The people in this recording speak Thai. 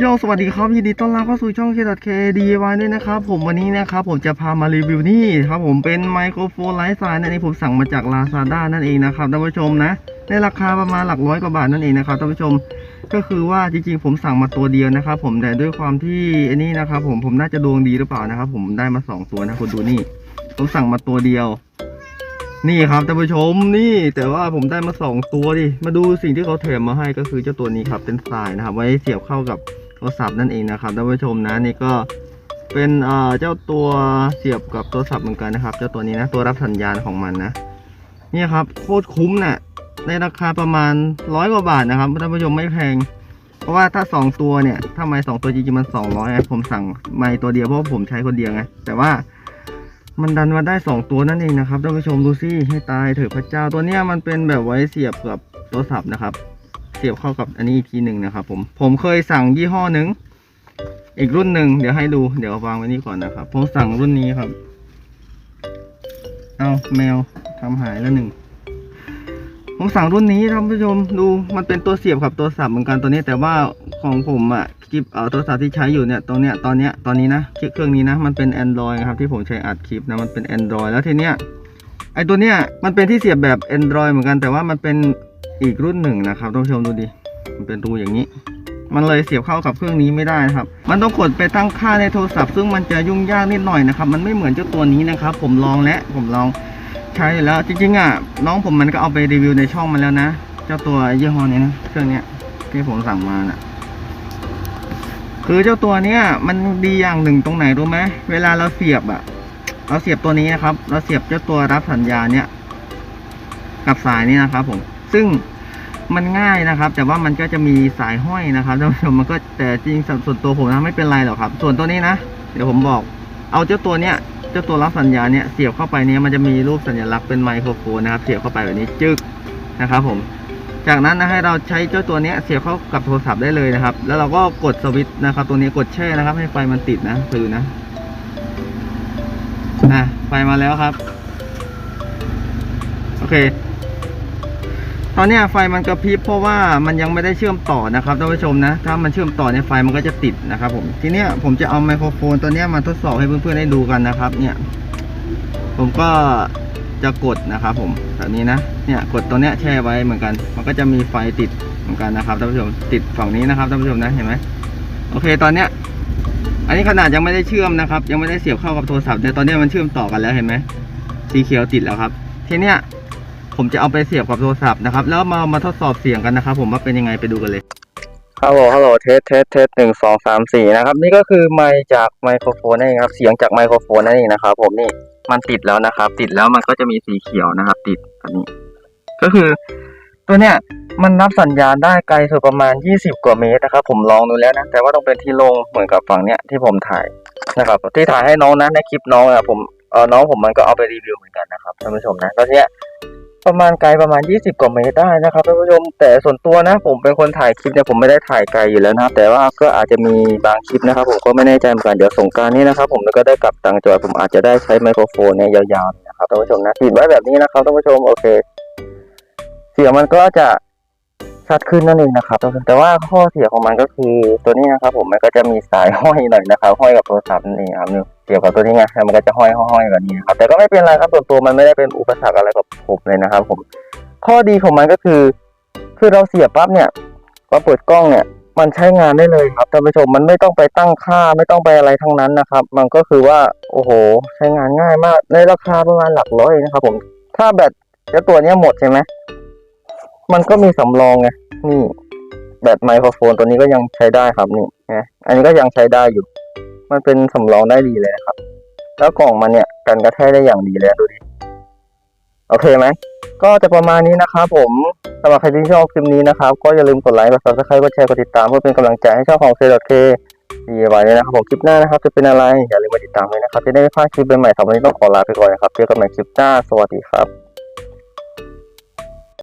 โยสวัสดีครับยินดีต้อนรับเข้าสู่ช่อง K.K DIY ด้วยนะครับ ผมวันนี้นะครับผมจะพามารีวิวนี่ครับผมเป็นไมโครโฟนไร้สายนั่นเองผมสั่งมาจาก Lazada นั่นเองนะครับท่านผู้ชมนะในราคาประมาณหลักร้อยกว่าบาทนั่นเองนะครับท่านผู้ชมก็คือว่าจริงๆ ผมสั่งมาตัวเดียวนะครับผมแต่ด้วยความที่อ้นี่นะครับผมผมน่าจะดวงดีหรือเปล่านะครับผมได้มาสองตัวนะคุณดูนี่ ผมสั่งมาตัวเดียว นี่ครับท่านผู้ชมนี่ แต่ว่าผมได้มาสองตัวดิมาดูสิ่งที่เขาแถมมาให้ก็คือเจ้าตัวนี้ครับเป็นสายนะครับไว้เสียบเข้ากับ โทรศัพท์นั่นเองนะครับท่านผู้ชมนะนี่ก็เป็นเจ้าตัวเสียบกับโทรศัพท์เหมือนกันนะครับ เจ้าตัวนี้นะตัวรับสัญญาณของมันนะเนี่ยครับโคตรคุ้มนะ่ะในราคาประมาณร้อยกว่าบาทนะครับท่านผู้ชมไม่แพง เพราะว่าถ้าสองตัวเนี่ยถ้าไม้สองตัวจริงๆมันสองร้อยผมสั่งไม้ตัวเดียวเพราะผมใช้คนเดียวไงแต่ว่ามันดันมาได้สองตัวนั่นเองนะครับท่านผู้ชมดูสิให้ตายเถอะพระเจ้าตัวเนี้ยมันเป็นแบบไว้เสียบกับโทรศัพท์นะครับ เสียบเข้ากับอันนี้อีกทีหนึ่งนะครับผมผมเคยสั่งยี่ห้อหนึ่งอีกรุ่นหนึ่งเดี๋ยวให้ดูเดี๋ยววางไว้นี่ก่อนนะครับผมสั่งรุ่นนี้ครับ เอาแมวทำหายแล้วหนึ่งผมสั่งรุ่นนี้ท่านผู้ชมดูมันเป็นตัวเสียบกับโทรศัพท์เหมือนกันตัวนี้ แต่ว่าของผมอะคลิปเอ่อโทรศัพท์ที่ใช้อยู่เนี่ยตรงเนี้ยตอนเนี้ยตอนนี้นะเครื่องนี้นะมันเป็น Android ครับที่ผมใช้อัดคลิปนะมันเป็น Android แล้วทีเนี้ยไอตัวเนี้ยมันเป็นที่เสียบแบบ Android เหมือนกันแต่ว่ามันเป็น อีกรุ่นหนึ่งนะครับท่านผู้ชมดูดิมันเป็นรูอย่างนี้ มันเลยเสียบเข้ากับเครื่องนี้ไม่ได้นะครับ มันต้องกดไปตั้งค่าในโทรศัพท์ซึ่งมันจะยุ่งยากนิดหน่อยนะครับมันไม่เหมือนเจ้าตัวนี้นะครับ ผมลองแล้วผมลองใช้แล้วจริงๆอะน้องผมมันก็เอาไปรีวิวในช่องมาแล้วนะ เจ้าตัวยี่ห้อนี้นะเครื่องเนี้ยที่ผมสั่งมาน่ะคือเจ้าตัวเนี้ยมันดีอย่างหนึ่งตรงไหนรู้ไหมเวลาเราเสียบอะเราเสียบตัวนี้นะครับ เราเสียบเจ้าตัวรับสัญญาณเนี้ยกับสายนี้นะครับผม ซึ่งมันง่ายนะครับ แต่ว่ามันก็จะมีสายห้อยนะครับท่านผู้ชมมันก็แต่จริงส่วนตัวผมนะไม่เป็นไรหรอกครับ ส่วนตัวนี้นะ เดี๋ยวผมบอก เอาเจ้าตัวเนี้ยเจ้าตัวรับสัญญาณเนี้ยเสียบเข้าไปเนี้ยมันจะมีรูปสัญลักษณ์เป็นไมโครโฟนนะครับ เสียบเข้าไปแบบนี้จึกนะครับ ผม จากนั้นนะให้เราใช้เจ้าตัวเนี้ยเสียบเข้ากับโทรศัพท์ได้เลยนะครับ แล้วเราก็กดสวิตช์นะครับ ตัวนี้กดแช่นะครับ ให้ไฟมันติดนะคือนะอะไฟมาแล้วครับ โอเค ตอนนี้ไฟมันกระพริบเพราะว่ามันยังไม่ได้เชื่อมต่อนะครับท่านผู้ชมนะ ถ้ามันเชื่อมต่อเนี่ยไฟมันก็จะติดนะครับผมทีเนี้ยผมจะเอาไมโครโฟนตัวเนี้ยมาทดสอบให้เพื่อนๆได้ดูกันนะครับ เนี่ย ผมก็จะกดนะครับผมแบบนี้นะเนี่ยกดตัวเนี้ยแช่ไว้เหมือนกัน มันก็จะมีไฟติดเหมือนกันนะครับท่านผู้ชมติดฝั่งนี้นะครับท่านผู้ชมนะเห็นไหมโอเคตอนเนี้ยอันนี้ขนาดยังไม่ได้เชื่อมนะครับ ยังไม่ได้เสียบเข้ากับโทรศัพท์เนี่ยตอนนี้มันเชื่อมต่อกันแล้วเห็นไหมสีเขียวติดแล้วครับ ทีเนี้ย ผมจะเอาไปเสียบกับโทรศัพท์นะครับ แล้วมามาทดสอบเสียงกันนะครับ ผมว่าเป็นยังไงไปดูกันเลยฮัลโหลฮัลโหลเทสเทสเทสหนึ่งสองสามสี่นะครับ นี่ก็คือไมค์จากไมโครโฟนนั่นเองครับ เสียงจากไมโครโฟนนั่นเองนะครับ ผมนี่มันติดแล้วนะครับ ติดแล้วมันก็จะมีสีเขียวนะครับ ติดแบบนี้ ก็คือ ตัวเนี้ยมันรับสัญญาณได้ไกลสุดประมาณ 20 กว่าเมตรนะครับ ผมลองดูแล้วนะแต่ว่าต้องเป็นที่โล่งเหมือนกับฝั่งเนี้ยที่ผมถ่ายนะครับ ที่ถ่ายให้น้องนะในคลิปน้องอะผมเออน้องผมมันก็เอาไปรีวิวเหมือนกันนะครับท่านผู้ชมนะแล้วเนี้ย ประมาณไกลประมาณ 20 กว่าเมตรได้นะครับท่านผู้ชมแต่ส่วนตัวนะ ผมเป็นคนถ่ายคลิปเนี่ยผมไม่ได้ถ่ายไกลอยู่แล้วนะครับ แต่ว่าก็อาจจะมีบางคลิปนะครับ ผมก็ไม่แน่ใจเหมือนกันเดี๋ยวสงการนี้นะครับ ผมก็ได้กลับต่างจังหวัดผมอาจจะได้ใช้ไมโครโฟนเนี่ยยาวๆนะครับท่านผู้ชมนะติดไว้แบบนี้นะครับท่านผู้ชมโอเค เสียงมันก็จะชัดขึ้นนั่นเองนะครับแต่ว่าข้อเสียของมันก็คือตัวนี้นะครับ ผมมันก็จะมีสายห้อยหน่อยนะครับ ห้อยกับโทรศัพท์นั่นเองครับ เสียเกี่ยวกับตัวนี้ไงมันก็จะห้อยห้อยๆแบบนี้ครับแต่ก็ไม่เป็นไรครับส่วนตัวมันไม่ได้เป็นอุปสรรคอะไรกับผมเลยนะครับ ผม ข้อดีของมันก็คือ คือเราเสียบปั๊บเนี่ยพอเปิดกล้องเนี่ย มันใช้งานได้เลยครับท่านผู้ชมมันไม่ต้องไปตั้งค่าไม่ต้องไปอะไรทั้งนั้นนะครับ มันก็คือว่าโอ้โห ใช้งานง่ายมากในราคาประมาณหลักร้อยนะครับ ผม ถ้าแบตเจ้าตัวเนี้ยหมดใช่ไหมมันก็มีสำรองไงนี่แบตไมโครโฟนตัวนี้ก็ยังใช้ได้ครับนี่นะอันนี้ก็ยังใช้ได้อยู่ มันเป็นสำรองได้ดีเลยนะครับ แล้วกล่องมันเนี่ยกันกระแทกได้อย่างดีเลยดูดิ โอเคไหม ก็จะประมาณนี้นะครับผมสำหรับใครที่ชอบคลิปนี้นะครับ ก็อย่าลืมกดไลค์ กด subscribe กดแชร์ กดติดตามเพื่อเป็นกำลังใจให้ช่องของ C.K ดีไว้เลยนะครับผมคลิปหน้านะครับ จะเป็นอะไรอย่าลืมมาติดตามเลยนะครับ จะได้ไม่พลาดคลิปใหม่ๆสำหรับวันนี้ต้องขอลาไปก่อนนะครับ เจอกันใหม่คลิปหน้า สวัสดีครับ